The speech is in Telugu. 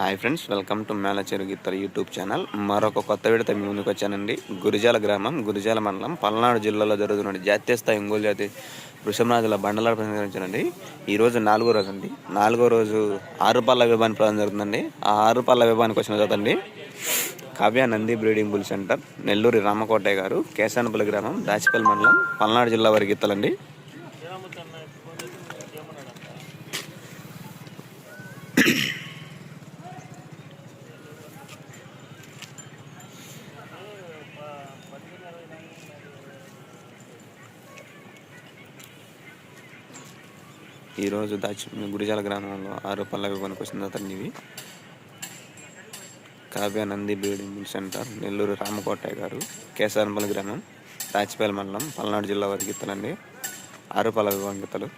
హాయ్ ఫ్రెండ్స్ వెల్కమ్ టు మేళ చెరుగిత్తల యూట్యూబ్ ఛానల్. మరొక కొత్త విడత మీ ముందుకు వచ్చానండి. గురిజాల గ్రామం గురిజాల మండలం పల్నాడు జిల్లాలో జరుగుతున్న జాతీయ స్థాయి ఒంగోలు జాతి వృషభరాజుల బండలాట ప్రసంగించానండి ఈరోజు నాలుగో రోజు అండి నాలుగో రోజు ఆరు పళ్ళ విభాని ప్రారంభం జరుగుతుందండి. ఆ ఆరు పళ్ళ విభానికి వచ్చిన చదండి Kavya Nandi breeding bull centre Nelluri Ramakotaiah garu Kesanapalli గ్రామం దాచిపల్లి మండలం పల్నాడు జిల్లా వారి గీతలండి. ఈరోజు దాచి గురిజాల గ్రామంలో ఆరు పల్లవి పనికొచ్చిన అతన్ని కావ్య నంది బ్రీడింగ్ సెంటర్ నెల్లూరు రామకోటయ్య గారు కేసారంపల్లి గ్రామం దాచిపల్లి మండలం పల్నాడు జిల్లా వారి గీతలండి. ఆరు పల్లవి వంగితలు.